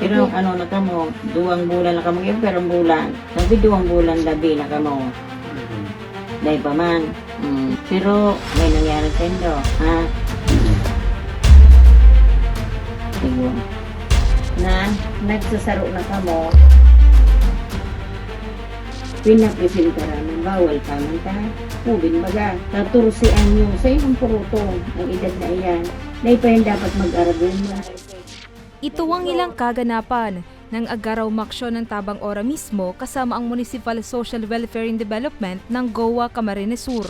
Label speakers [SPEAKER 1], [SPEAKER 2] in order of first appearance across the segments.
[SPEAKER 1] Pero ano na kamo, duwang bulan na kamo, perang bulan. Sabi duwang bulan labi na kamo. Dahil pa man. Mm. Pero may nangyari sa inyo, ha? Siguro. Na, nagsasaro na kamo. Pinapresenta ramin, bawal ka man ta. Ubin baga, tatursian nyo sa iyong puruto, ang edad na iyan. Dahil pa yung dapat mag-arabon mo.
[SPEAKER 2] Ito ang ilang kaganapan ng Agaraw Maksyon ng Tabang Ora mismo kasama ang Municipal Social Welfare and Development ng Goa Camarines Sur.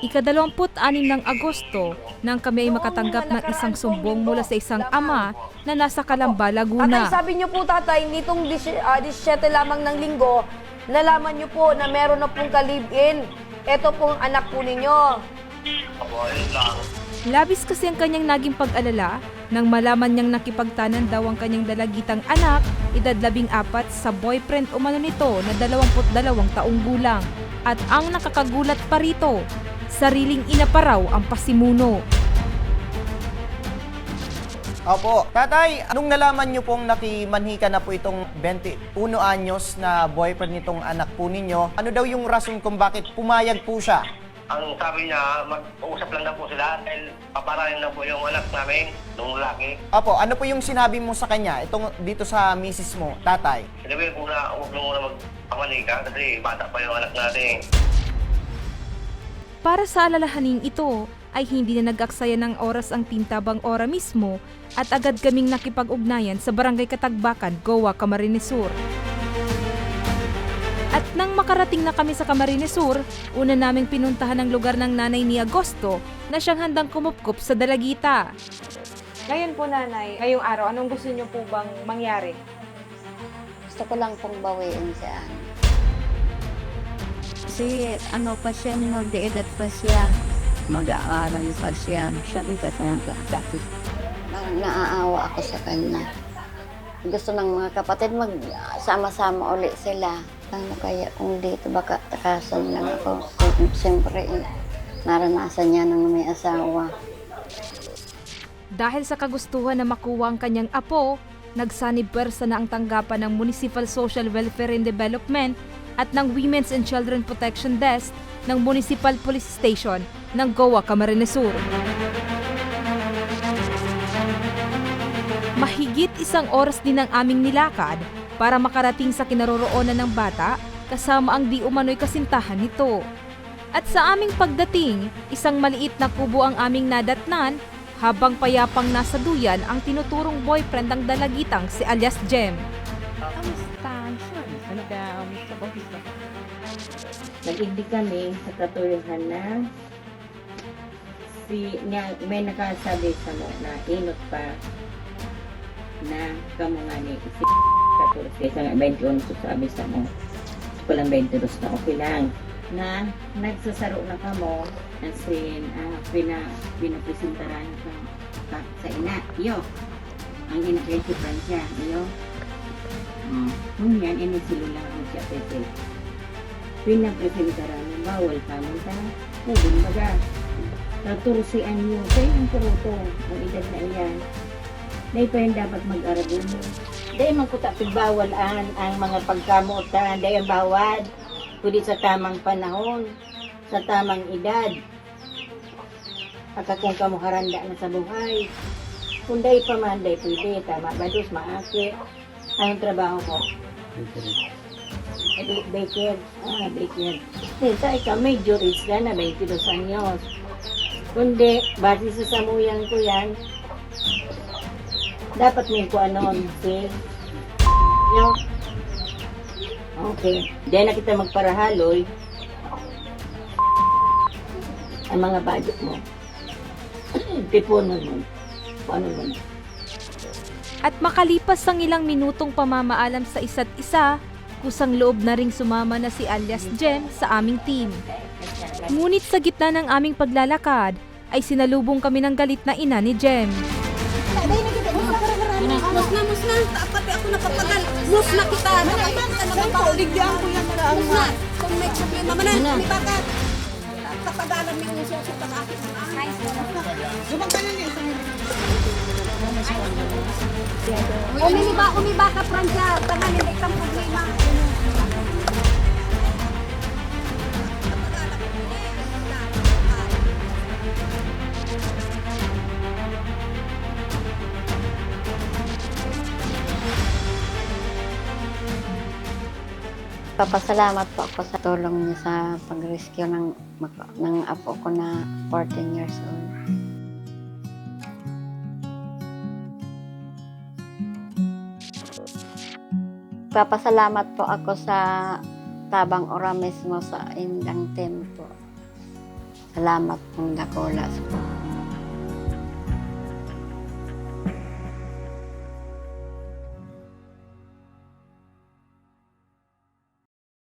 [SPEAKER 2] Ikadalawamput-anim ng Agosto nang kami ay makatanggap ng isang sumbong mula sa isang ama na nasa Calamba,
[SPEAKER 3] Tatay,
[SPEAKER 2] Laguna.
[SPEAKER 3] sabi niyo po tatay, nitong 17 ah, 17 lamang ng linggo, nalaman niyo po na meron na pong kalib-in. Ito pong anak po ninyo.
[SPEAKER 2] Labis kasi ang kanyang naging pag-alala nang malaman niyang nakipagtanan daw ang kanyang dalagitang anak, edad labing apat sa boyfriend umano nito na 22 taong gulang. At ang nakakagulat pa rito, sariling ina pa raw ang pasimuno.
[SPEAKER 4] Opo. Tatay, anong nalaman niyo pong nakimanhika na po itong 21 anyos na boyfriend nitong anak po ninyo? Ano daw yung rason kung bakit pumayag po siya?
[SPEAKER 5] Ang sabi niya, mag-uusap lang daw po sila dahil paparayan lang po yung anak namin, nung lalaki.
[SPEAKER 4] Opo, ano po yung sinabi mo sa kanya itong dito sa misis mo, tatay?
[SPEAKER 5] Sinabi ko na huwag mo muna magpamanika kasi bata pa yung anak natin.
[SPEAKER 2] Para sa alalahaning ito, ay hindi na nag-aksaya ng oras ang Tintabang Ora mismo at agad kaming nakipag-ugnayan sa Barangay Katagbakan, Goa, Camarines Sur. At nang makarating na kami sa Camarines Sur, una naming pinuntahan ang lugar ng nanay ni Agosto na siyang handang kumupkup sa dalagita.
[SPEAKER 6] Ngayon po nanay, ngayong araw, anong gusto niyo po bang mangyari?
[SPEAKER 7] Gusto ko lang pong bawiin siya. Kasi ano pa siya, no, de edad pa siya. Mag-aaral pa siya. Sabi ka sa dati. Naaawa ako sa kanya. Gusto ng mga kapatid mag-sama-sama uli sila. Ano kaya kung dito baka takasan lang ako. Siyempre, naranasan niya nang may asawa.
[SPEAKER 2] Dahil sa kagustuhan na makuha ang kanyang apo, nagsanib pwersa na ang tanggapan ng Municipal Social Welfare and Development at ng Women's and Children Protection Desk ng Municipal Police Station ng Goa, Camarines Sur. Mahigit isang oras din ang aming nilakad para makarating sa kinaroroonan ng bata kasama ang di umano'y kasintahan nito. At sa aming pagdating, isang maliit na kubo ang aming nadatnan habang payapang nasa duyan ang tinuturong boyfriend ng dalagitang si alias Jem.
[SPEAKER 1] Nag-ibig kami sa katuyuhan na si nga, may nakasabi sa mo na inot pa na kamo nga ni si katulad sa nga 21 so sabi sa mo kulang 22 na okay lang na nagsasaro na kamo na sin uh, pina pinapresentaran ka ka sa ina yo ang ina kay si Francia yo Mm. Kung yan, inisilula mo siya, Pepe pinapresentaran ng bawal ka ta. Ubin baga. Tatursian nyo sa iyong puruto ang edad na iyan. Dahil pa yung dapat mag-arabon mo. Dahil man tapig bawal an ang mga pagkamuotan. Dahil ang bawad. Kundi sa tamang panahon. Sa tamang edad. Pagka kung kamuharanda na sa buhay. Kung dahil pa man, dahil pwede. Tama ba? Dos, maakit. Anong trabaho ko? Eh, Baker. Ah, Baker. Nita, ikaw major age ka na, 22 anyos. Kundi, base sa samuyan ko yan, dapat may ko ano, si yung Okay. Dahil na kita magparahaloy, ang mga budget mo. Tipunan mo. Paano mo?
[SPEAKER 2] At makalipas ang ilang minutong pamamaalam sa isa't isa, kusang loob na ring sumama na si alias Jem sa aming team. Ngunit sa gitna ng aming paglalakad, ay sinalubong kami ng galit na ina ni Jem.
[SPEAKER 3] Mus na, mus na. Pati ako napapagal. Mus na kita. Nakakita naman pa. Ligyan ko yan. Mus na. Kung may chop yung mama na. May bakat. Kapagalan yung susunod sa akin.
[SPEAKER 7] Umiba, umiba ka, Francia. Tangan, hindi kang problema. Papasalamat po ako sa tulong niyo sa pag-rescue ng, ng apo ko na 14 years old. Papasalamat po ako sa Tabang Ora mismo sa Indang Team po. Salamat pong dakula sa